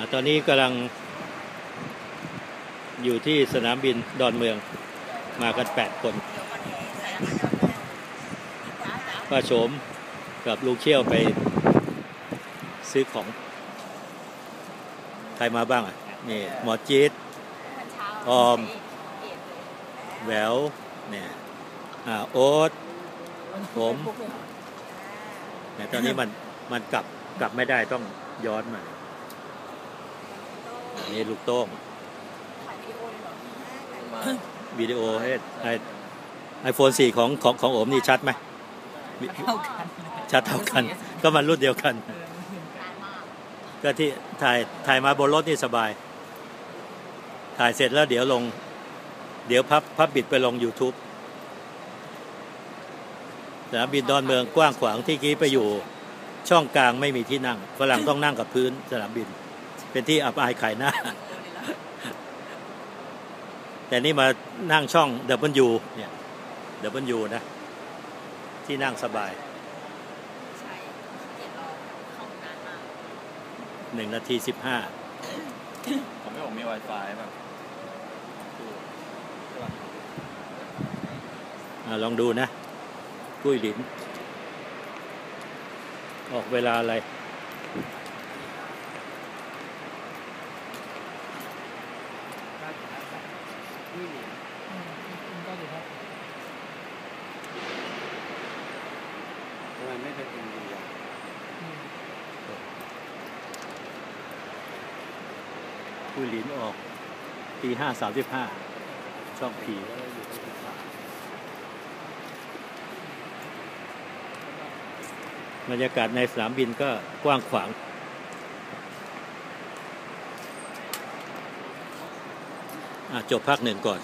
อตอนนี้กำลังอยู่ที่สนามบินดอนเมืองมากันแปดคนป้าโฉมกับลูกเชี่ยวไปซื้อของ ใครมาบ้างอะ นี่ หมอจี๊ดออม แหววเนี่ยอ่าโอ๊ตผมแต่ตอนนี้มันมันกลับกลับไม่ได้ต้องย้อนมา อันนี่ลูกโต้งมาวิดีโอให้ไอไอโฟนสี่ของของของโอมนี่ชัดไหมวิเท่ากันชัดเท่ากัน ก็มันรุ่นเดียวกัน ก็ที่ถ่ายถ่ายมาบนรถนี่สบาย ถ่ายเสร็จแล้วเดี๋ยวลง เดี๋ยวพับพับบิดไปลง YouTube สนามบินดอนเมืองกว้างขวางที่กี้ไปอยู่ ช่องกลางไม่มีที่นั่งฝรั่งต้องนั่งกับพื้นสนามบิน เป็นที่อับอายขายหน้า แต่นี่มานั่งช่อง W เนี่ย W นะ ที่นั่งสบายหนึ่งนาทีสิบห้าผมไม่ผมมี Wi-Fi แบบอาลองดูนะ กุ้ยหลิน ออกเวลาอะไร ทำไมไม่เป็นอินเดียกุ้ยหลินออกตีห้าสามสิบห้าช่องผีบรรยากาศในสนามบินก็กว้างขวาง อะ จบภาคหนึ่งก่อน